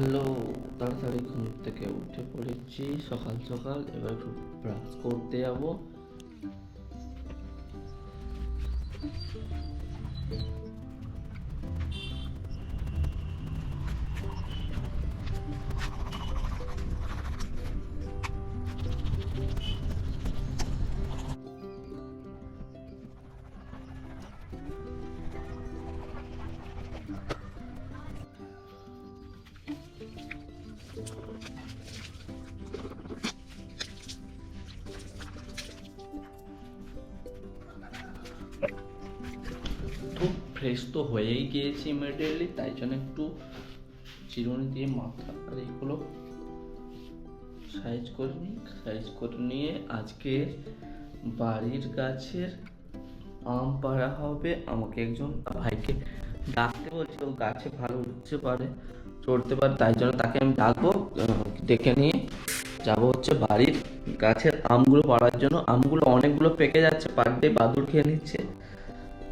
Hello তাড়াতাড়ি ঘুম থেকে উঠে পড়েছি। সকাল সকাল এবার একটু ব্রাশ করতে যাব। ফ্রেশ তো হয়েই গিয়েছি ইমিডিয়েটলি তাই জন্য একটু চিরুনি দিয়ে মাথা আর এইগুলো সাইজ করে নিই সাইজ করে নিয়ে আজকে বাড়ির গাছের আম পাড়া হবে। আমাকে একজন ভাইকে ডাকতে বলছে ও গাছে ভালো উঠতে পারে, চড়তে পারে, তাই জন্য তাকে আমি ডাকবো ডেকে নিয়ে যাব হচ্ছে বাড়ির গাছের আমগুলো পাড়ার জন্য। আমগুলো অনেকগুলো পেকে যাচ্ছে পার ডে বাদুর খেয়ে নিচ্ছে।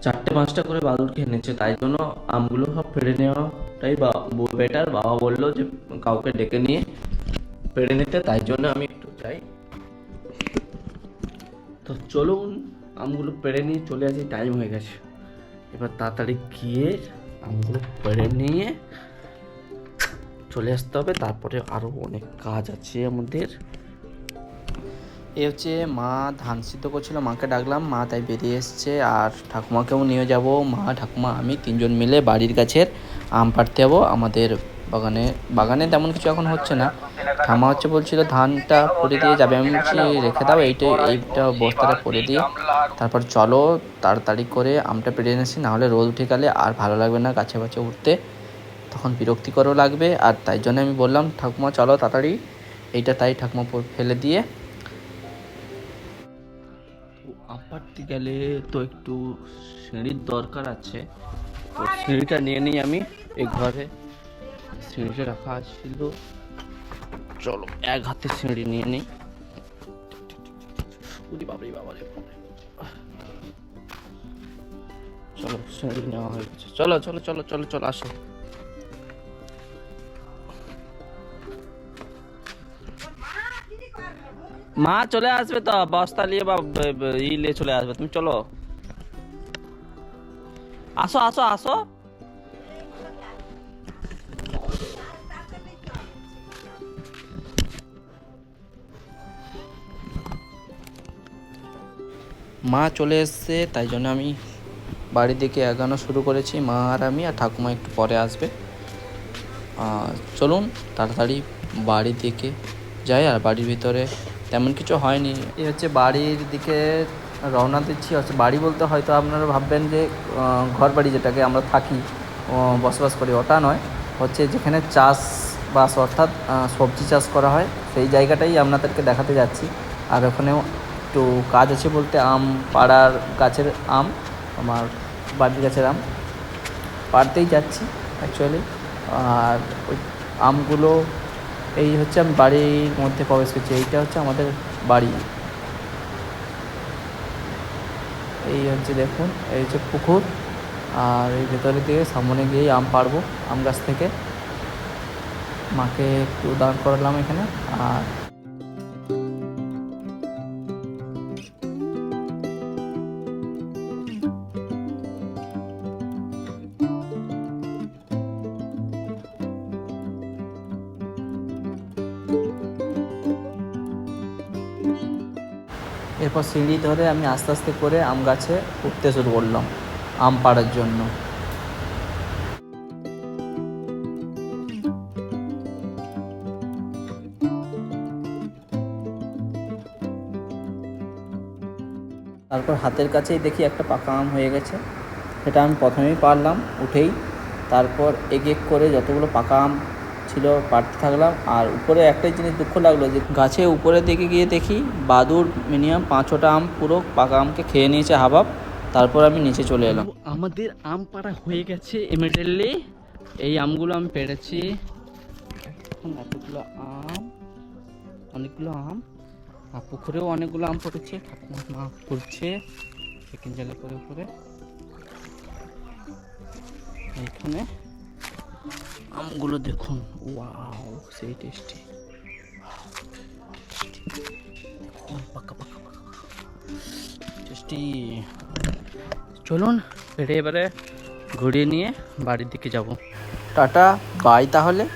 চারটে পাঁচটা করে বাদুর খেয়ে নিচ্ছে, তাই জন্য আমগুলো সব পেড়ে নেওয়াটাই বা বেটার বাবা বলল যে, কাউকে ডেকে নিয়ে পেড়ে নিতে, তাই জন্য আমি একটু চাই তো চলুন, আমগুলো পেড়ে নিয়ে চলে আসি টাইম হয়ে গেছে। এবার তাড়াতাড়ি গিয়ে আমগুলো পেড়ে নিয়ে চলে আসতে হবে। তারপরে আরও অনেক কাজ আছে আমাদের। এ হচ্ছে মা ধান সিদ্ধ করছিল, মাকে ডাকলাম, মা তাই বেরিয়ে এসছে আর ঠাকুমাকেও নিয়ে যাব। মা, ঠাকুমা, আমি তিনজন মিলে বাড়ির গাছের আম পাড়তে যাব। আমাদের বাগানে বাগানে তেমন কিছু এখন হচ্ছে না। ঠামা হচ্ছে বলছিল, ধানটা পরে দিয়ে যাবে। আমি বলছি, রেখে দাও, এইটা এইটা বস্তাটা পরে দিয়ে তারপর চলো তাড়াতাড়ি করে আমটা পেরে এনেছি নাহলে রোদ উঠে গেলে আর ভালো লাগবে না গাছে গাছে উঠতে। তখন বিরক্তিকরও লাগবে। আর তাই জন্য আমি বললাম, ঠাকুমা, চলো তাড়াতাড়ি। এইটা তাই ঠাকুমা ফেলে দিয়ে আপারতে গেলে তো একটু সিঁড়ির দরকার আছে। তো সিঁড়িটা নিয়ে নিই আমি এই ঘরে। সিঁড়িটা রাখা ছিল। চলো, এক হাতে সিঁড়ি নিয়ে নিই। চলো, সিঁড়ি নেওয়া হয়ে গেছে। চলো চলো চলো চলো চলো, আসো। মা চলে আসবে তো, বস্তা নিয়ে বা ই নিয়ে চলে আসবে, তুমি চলো। আসো আসো আসো। মা চলে এসছে, তাই জন্য আমি বাড়ির দিকে এগানো শুরু করেছি, মা আর আমি আর ঠাকুমা একটু পরে আসবে। চলুন তাড়াতাড়ি বাড়ির দিকে যাই, আর বাড়ির ভিতরে তেমন কিছু হয়নি। এই হচ্ছে বাড়ির দিকে রওনা দিচ্ছি। হচ্ছে বাড়ি বলতে হয়তো আপনারা ভাববেন যে ঘর বাড়ি যেটাকে আমরা থাকি বসবাস করি, ওটা নয়। হচ্ছে যেখানে চাষ বাস অর্থাৎ সবজি চাষ করা হয়, সেই জায়গাটাই আপনাদেরকে দেখাতে যাচ্ছি। আর ওখানেও একটু কাজ আছে বলতে, আম পাড়ার গাছের আম, আমার বাড়ির গাছের আম। পাড়তেই যাচ্ছি অ্যাকচুয়ালি আর ওই আমগুলো এই হচ্ছে আমি বাড়ির মধ্যে প্রবেশ করছি, এইটা হচ্ছে আমাদের বাড়ি। এই হচ্ছে দেখুন, এই হচ্ছে পুকুর, আর এই ভেতরের দিকে সামনে গিয়েই আম পারব আম গাছ থেকে। মাকে একটু দাঁড় করালাম এখানে, আর এরপর সিঁড়ি ধরে আমি আস্তে আস্তে করে আম গাছে উঠতে শুরু করলাম, আম পাড়ার জন্য। তারপর হাতের কাছেই দেখি একটা পাকা আম হয়ে গেছে। সেটা আমি প্রথমেই পারলাম, উঠেই তারপর এক এক করে যতগুলো পাকা আম ছিল পাড়তে থাকলাম। আর উপরে একটাই জিনিস দুঃখ লাগল যে, গাছে উপরে দিকে গিয়ে দেখি বাদুর মিনিমাম পাঁচটা আম পুরো পাকা আমকে খেয়ে নিয়েছে হাবাব তারপর আমি নিচে চলে এলাম। আমাদের আম পাড়া হয়ে গেছে ইমিডিয়েটলি এই আমগুলো আমি পেড়েছি এখন এতগুলো আম, অনেকগুলো আম। আর পুকুরেও অনেকগুলো আম পড়েছে মা করে করে এইখানে আমগুলো দেখুন। ওয়াও, সেই টেস্টি। পাকা পাকা। টেস্টি। চলুন, এবারে ঘুরিয়ে নিয়ে বাড়ির দিকে যাব। টাটা, বাই তাহলে।